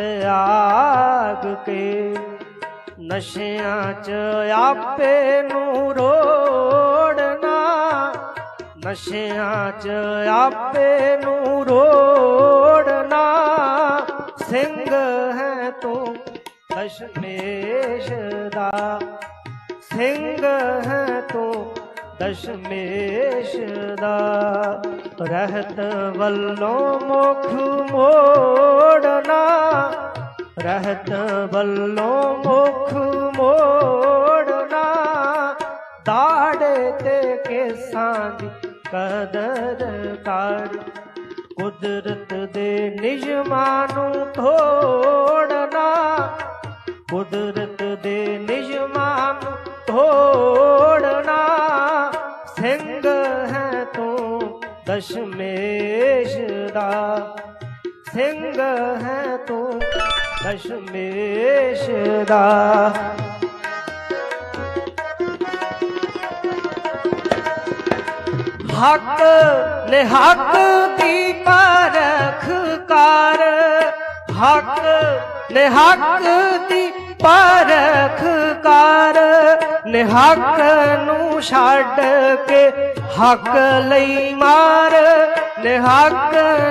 ਤਿਆਗ ਕੇ ਨਸ਼ਿਆਂ 'ਚ ਆਪੇ ਨੂੰ ਰੋੜਨਾ, ਨਸ਼ਿਆਂ 'ਚ ਆਪੇ ਨੂੰ ਰੋੜਨਾ। ਸਿੰਘ ਹੈ ਤੂੰ ਦਸ਼ਮੇਸ਼ ਦਾ, ਸਿੰਘ ਹੈ ਤੂੰ ਦਸ਼ਮੇਸ਼ ਦਾ। ਰਹਿਤ ਵੱਲੋਂ ਮੁਖ ਮੋੜਨਾ। ਰਹਿਤ ਵੱਲੋਂ ਮੁਖ ਮੋੜਨਾ। ਦਾੜੇ ਤੇ ਕੇਸਾਂ ਦੀ ਕਦਰ ਕਰ। ਕੁਦਰਤ ਦੇ ਨਿਯਮਾਂ ਨੂੰ ਤੋੜਨਾ। ਕੁਦਰਤ ਦੇ ਨਿਯਮਾਂ ਨੂੰ ਤੋੜਨਾ। ਸਿੰਘ ਦਸ਼ਮੇਸ਼ ਦਾ ਸਿੰਘ ਹੈ ਤੂੰ, ਦਸ਼ਮੇਸ਼ ਦਾ। ਹੱਕ ਨੇ ਹੱਕ ਦੀ ਪਰਖ ਕਰ, ਹੱਕ ਨੇ ਹੱਕ ਦੀ ਪਰਖ ਕਰ ਨੇ ਨੂੰ ਛੱਡ ਕੇ ਹੱਕ ਲਈ ਮਾਰ ਨੇ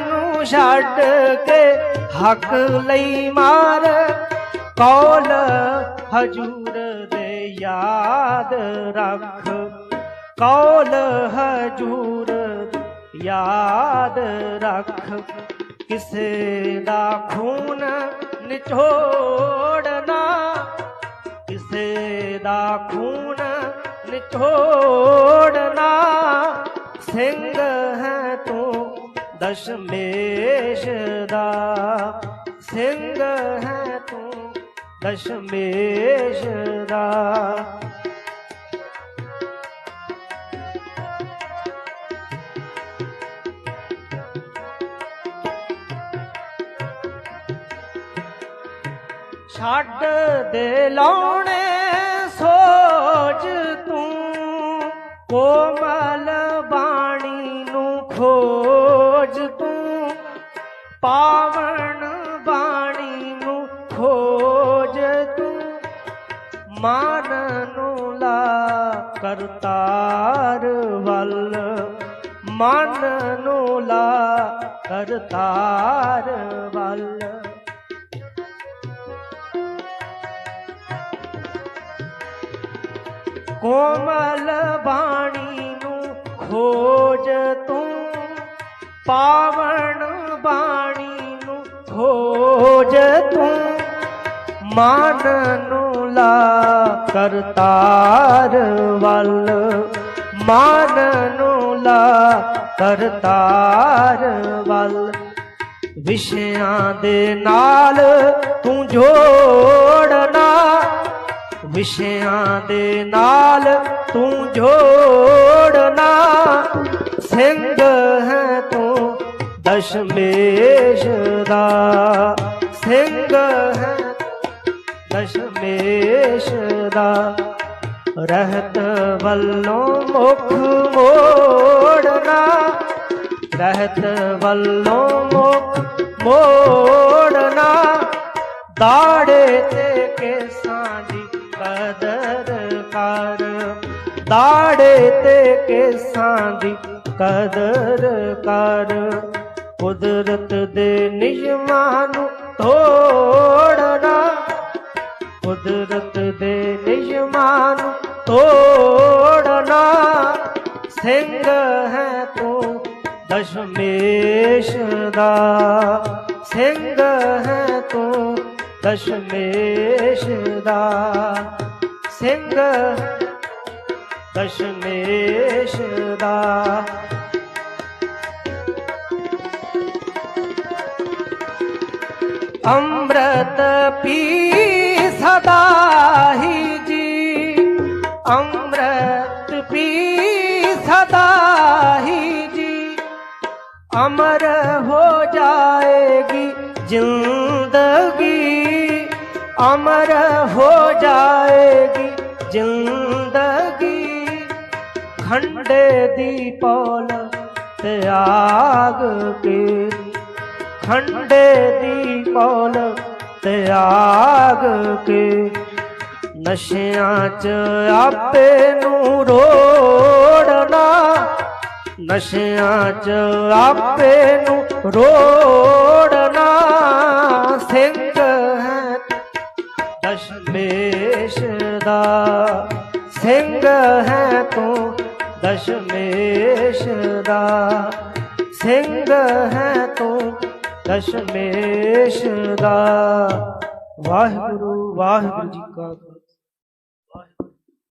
ਨੂੰ ਛੱਡ ਕੇ ਹੱਕ ਲਈ ਮਾਰ। ਕੌਲ ਹਜੂਰ ਦੇ ਯਾਦ ਰੱਖ, ਕੌਲ ਹਜੂਰ ਯਾਦ ਰੱਖ। ਕਿਸੇ ਦਾ ਖੂਨ ਨਿਚੋੜਨਾ ਕਿਸੇ ਦਾ ਖੂਨ ਨਿਚੋੜਨਾ ਸਿੰਘ ਹੈ ਤੂੰ ਦਸ਼ਮੇਸ਼ ਦਾ। ਸਿੰਘ ਹੈ ਤੂੰ ਦਸ਼ਮੇਸ਼ ਦਾ। ਛੱਡ ਦੇ ਲਾਉਣੇ, ਸੋਚ ਤੂੰ। ਕੋਮਲ ਬਾਣੀ ਨੂੰ ਖੋਜ ਤੂੰ। ਪਾਵਨ ਬਾਣੀ ਨੂੰ ਖੋਜ ਤੂੰ। ਮਨ ਨੂੰ ਲਾ ਕਰਤਾਰ ਵੱਲ। ਮਨ ਨੂੰ ਲਾ ਕਰਤਾਰ ਵੱਲ। ਕੋਮਲ ਬਾਣੀ ਨੂੰ ਖੋਜ ਤੂੰ ਪਾਵਨ ਬਾਣੀ ਨੂੰ ਖੋਜ ਤੂੰ। ਮਨ ਨੂੰ ਲਾ ਕਰਤਾਰ ਵੱਲ, ਮਨ ਨੂੰ ਲਾ ਕਰਤਾਰ ਵੱਲ। ਵਿਸ਼ਿਆਂ ਦੇ ਨਾਲ ਤੂੰ ਜੋੜਨਾ ਵਿਸ਼ਿਆਂ ਦੇ ਨਾਲ ਤੂੰ ਜੋੜਨਾ। ਸਿੰਘ ਹੈ ਤੂੰ ਦਸ਼ਮੇਸ਼ ਦਾ। ਸਿੰਘ ਹੈ ਦਸ਼ਮੇਸ਼ ਦਾ। ਰਹਿਤ ਵੱਲੋਂ ਮੁਖ ਮੋੜਨਾ। ਰਹਿਤ ਵੱਲੋਂ ਮੁਖ ਮੋੜਨਾ। ਦਾੜੇ ਤੇ ਦਾੜੇ ਤੇ ਕੇਸਾਂ ਦੀ ਕਦਰ ਕਰ। ਕੁਦਰਤ ਦੇ ਨਿਯਮਾਂ ਨੂੰ ਤੋੜਨਾ, ਕੁਦਰਤ ਦੇ ਨਿਯਮਾਂ ਨੂੰ ਤੋੜਨਾ। ਸਿੰਘ ਹੈ ਤੂੰ ਦਸ਼ਮੇਸ਼ ਦਾ, ਸਿੰਘ ਹੈ ਤੂੰ ਦਸ਼ਮੇਸ਼ ਦਾ। ਸਿੰਘ ਦਸ਼ਮੇਸ਼ ਦਾ। ਅੰਮ੍ਰਿਤ ਪੀ ਸਦਾ ਹੀ ਜੀ। ਅੰਮ੍ਰਿਤ ਪੀ ਸਦਾ ਹੀ ਜੀ। ਅਮਰ ਹੋ ਜਾਏਗੀ ਜ਼ਿੰਦਗੀ। ਅਮਰ ਹੋ ਜਾਏਗੀ ਜ਼ਿੰਦਗੀ। ਖੰਡੇ ਦੀ ਪੌਲ ਤਿਆਗ ਕੇ। ਖੰਡੇ ਦੀ ਪੌਲ ਤਿਆਗ ਕੇ। ਨਸ਼ਿਆਂ 'ਚ ਆਪੇ ਨੂੰ ਰੋੜਨਾ। ਨਸ਼ਿਆਂ 'ਚ ਆਪੇ ਨੂੰ ਰੋੜਨਾ। ਸਿੰਘ ਹੈ ਦਸ਼ਮੇਸ਼ ਦਾ। ਸਿੰਘ ਹੈ ਤੂੰ ਦਸ਼ਮੇਸ਼ ਦਾ ਸਿੰਘ ਹੈ ਤੂੰ। ਦਸ਼ਮੇਸ਼ ਦਾ। ਵਾਹਿਗੁਰੂ ਵਾਹਿਗੁਰੂ ਜੀ ਕਾ